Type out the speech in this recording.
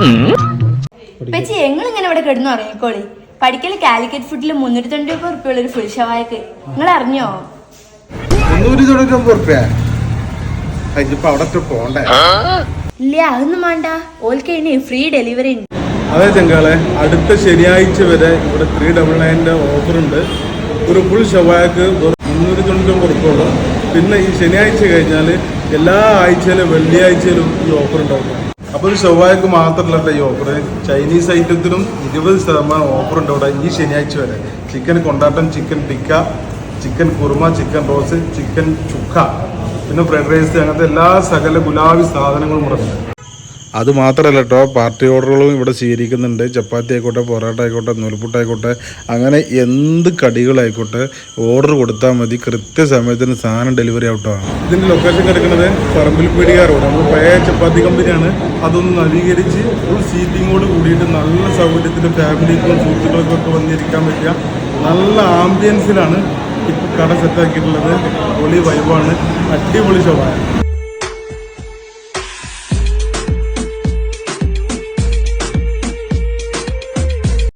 ഞങ്ങളിങ്ങനെ ഇങ്ങനെ ഇവിടെ കിടന്നു ഉറങ്ങിക്കോളി പഠിക്കൽ കാലിക്കറ്റ് ഫുഡിൽ മുന്നൂറ്റി തൊണ്ണൂറ്റി ഒമ്പത് റുപ്യുള്ള ഒരു ഫുൾ ഷവായക്ക് നിങ്ങൾ അറിഞ്ഞോ മുന്നൂറ്റി തൊണ്ണൂറ്റൊമ്പത് റുപ്യ അതിപ്പോ അവിടെ പോണ്ടേ ഇല്ല അതൊന്നും വേണ്ട. ഓൽക്ക് ഇനി ഫ്രീ ഡെലിവറി ഉണ്ട്. അതെ ചെങ്കാളെ. അടുത്ത ശനിയാഴ്ച വരെ ഇവിടെ ത്രീ ഡബിൾ നയന്റെ ഉണ്ട്. ഒരു ഫുൾ ഷവായക്ക് മുന്നൂറ്റി തൊണ്ണൂറ്റൊമ്പത് ഉറുപ്പുള്ളൂ പിന്നെ ഈ ശനിയാഴ്ച കഴിഞ്ഞാൽ എല്ലാ ആഴ്ചയിലും വെള്ളിയാഴ്ചയിലും ഈ ഓഫർ ഉണ്ടാവും. അപ്പോൾ ഒരു ചൊവ്വാഴ്ച മാത്രമല്ല ഈ ഓഫർ ചൈനീസ് ഐറ്റത്തിനും ഇരുപത് ശതമാനം ഓഫർ ഉണ്ട് ഇവിടെ ഈ ശനിയാഴ്ച വരെ. ചിക്കൻ കൊണ്ടാട്ടം chicken tikka chicken kurma chicken roast chicken chukka പിന്നെ ഫ്രൈഡ് റൈസ് അങ്ങനത്തെ എല്ലാ സകല ഗുലാബി സാധനങ്ങളും ഇവിടെ ഉണ്ട്. അത് മാത്രമല്ല കേട്ടോ പാർട്ടി ഓർഡറുകളും ഇവിടെ സ്വീകരിക്കുന്നുണ്ട്. ചപ്പാത്തി ആയിക്കോട്ടെ പൊറോട്ട ആയിക്കോട്ടെ നൂൽപുട്ടായിക്കോട്ടെ അങ്ങനെ എന്ത് കടികളായിക്കോട്ടെ ഓർഡർ കൊടുത്താൽ മതി. കൃത്യസമയത്തിന് സാധനം ഡെലിവറി ആവട്ടോ ഇതിന്റെ ലൊക്കേഷൻ കിടക്കുന്നത് പറമ്പിൽ പീടിക റോഡ് നമ്മൾ പഴയ ചപ്പാത്തി കമ്പനിയാണ് അതൊന്ന് നവീകരിച്ച് ഫുൾ സീറ്റിങ്ങോട് കൂടിയിട്ട് നല്ല സൗകര്യത്തിൽ ഫാമിലിക്കും സുഹൃത്തുക്കൾക്കും ഒക്കെ വന്നിരിക്കാൻ പറ്റിയ നല്ല ആംബിയൻസിലാണ് ഇപ്പോൾ കട സെറ്റാക്കിയിട്ടുള്ളത് പൊളി വൈബാണ് അടിപൊളി ഷോപ്പാണ്